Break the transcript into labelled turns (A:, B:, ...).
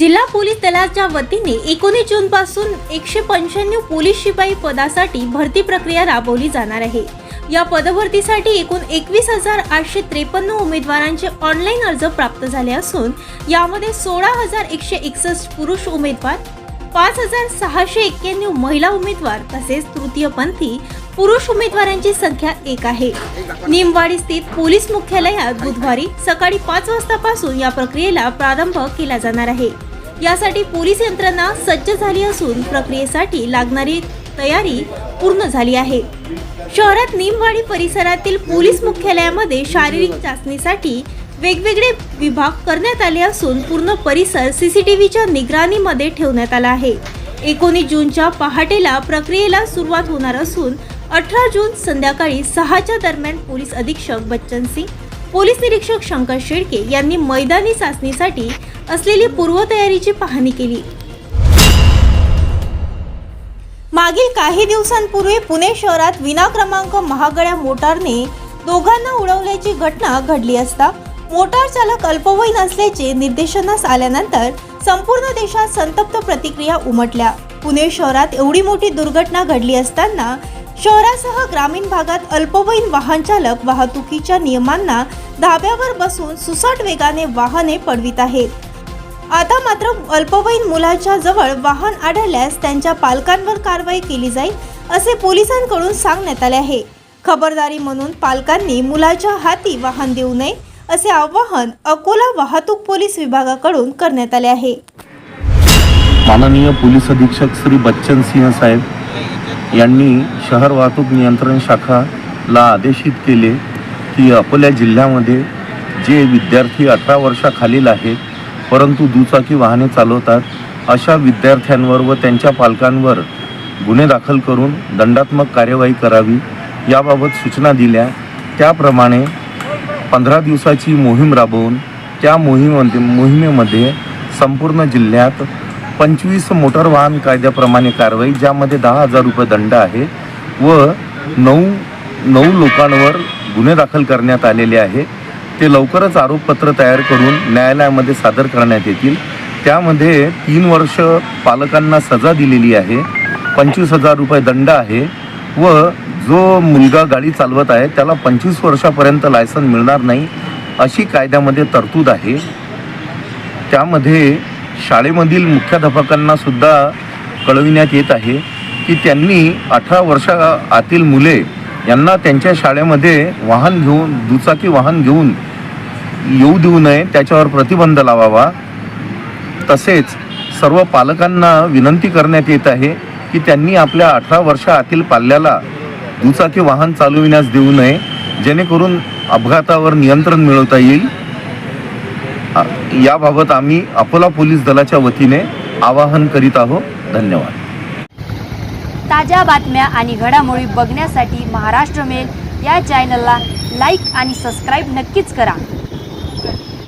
A: जिल्हा पोलीस दलाच्या वतीने एकोणीस जून पासून एकशे पंच्याण्णव पोलीस शिपाई पदासाठी भरती प्रक्रिया राबवली जाणार आहे. या पदभरतीसाठी एकूण एकवीस हजार आठशे त्रेपन्न उमेदवारांचे ऑनलाईन अर्ज प्राप्त झाले असून यामध्ये सोळा हजार एकशे एकसष्ट पुरुष उमेदवार पाच हजार सहाशे एक्क्याण्णव महिला उमेदवार तसेच तृतीयपंथी पुरुष उमेदवारांची संख्या एक आहे. निमवाडी स्थित पोलीस मुख्यालयात बुधवारी सकाळी पाच वाजतापासून या प्रक्रियेला प्रारंभ केला जाणार आहे. यासाठी पोलीस यंत्रणा सज्ज झाली असून प्रक्रियेसाठी लागणारी तयारी पूर्ण झाली आहे. शहरात निमवाडी परिसरातील पोलीस मुख्यालयामध्ये शारीरिक चाचणीसाठी वेगवेगळे विभाग करण्यात आले असून पूर्ण परिसर सीसीटीव्हीच्या निगराणीमध्ये ठेवण्यात आला आहे. एकोणीस जूनच्या पहाटेला प्रक्रियेला सुरुवात होणार असून अठरा जून संध्याकाळी सहाच्या दरम्यान पोलीस अधीक्षक बच्चन सिंग पोलीस निरीक्षक शंकर शेळके यांनी मैदानी चाचणीसाठी असलेली पूर्वतयारीची पाहणी केली. मागील काही दिवसांपूर्वी पुणे शहरात विनाक्रमांक महागड्या मोटारने दोघांना उडवल्याची घटना घडली असता मोटार चालक अल्पवयीन असल्याचे निर्देशनास आल्यानंतर संपूर्ण देशात संतप्त प्रतिक्रिया उमटल्या. पुणे शहरात एवढी मोठी दुर्घटना घडली असताना शहरासह ग्रामीण भागात अल्पवयीन वाहन चालक वाहतुकीच्या नियमांना धाब्यावर बसून सुसाट वेगाने वाहने पडवित आहेत. आता मात्र अल्पवयीन मुलाच्या जवळ वाहन आढळल्यास त्यांच्या पालकांवर कारवाई केली जाईल असे पोलिसांकडून सांगण्यात आले आहे. खबरदारी म्हणून पालकांनी मुलाच्या हाती वाहन देऊ नये असे आवाहन अकोला वाहतूक पोलीस विभागाकडून करण्यात आले आहे.
B: माननीय पोलीस अधीक्षक श्री बच्चन सिंह साहेब यांनी शहर वाहतूक नियंत्रण शाखाला आदेशित केले की अकोला जिल्ह्यामध्ये जे विद्यार्थी अठरा वर्षाखालील आहेत परंतु दुचाकी वाहने चालवतात अशा विद्यार्थ्यांवर व त्यांच्या पालकांवर गुन्हे दाखल करून दंडात्मक कार्यवाही करावी याबाबत सूचना दिल्या. त्याप्रमाणे पंधरा दिवसाची मोहीम राबवून त्या मोहिमेमध्ये मोहिमेमध्ये संपूर्ण जिल्ह्यात पंचवीस मोटार वाहन कायद्याप्रमाणे कारवाई ज्यामध्ये दहा हजार रुपये दंड आहे व नऊ नऊ लोकांवर गुन्हे दाखल करण्यात आलेले आहे. ते लवकरच आरोपपत्र तयार करून न्यायालयामध्ये सादर करण्यात येतील. त्यामध्ये तीन वर्ष पालकांना सजा दिलेली आहे पंचवीस हजार रुपये दंड आहे व जो मुलगा गाडी चालवत आहे त्याला पंचवीस वर्षापर्यंत लायसन मिळणार नाही अशी कायद्यामध्ये तरतूद आहे. त्यामध्ये शाळेमधील मुख्याध्यापकांना सुद्धा कळविण्यात येत आहे की त्यांनी अठरा वर्षा आतील मुले यांना त्यांच्या शाळेमध्ये वाहन घेऊन दुचाकी वाहन घेऊन येऊ देऊ नये त्याच्यावर प्रतिबंध लावावा. तसेच सर्व पालकांना विनंती करण्यात येत आहे की त्यांनी आपल्या अठरा वर्षा आतील पाल्याला दुचाकी वाहन चालविण्यास देऊ नये जेणेकरून अपघातावर नियंत्रण मिळवता येईल. याबाबत आम्ही अकोला पोलीस दलाच्या वतीने आवाहन करीत आहोत. धन्यवाद.
C: ताज्या बातम्या आणि घडामोडी बघण्यासाठी महाराष्ट्र मेल या चॅनलला लाईक आणि सबस्क्राईब नक्कीच करा.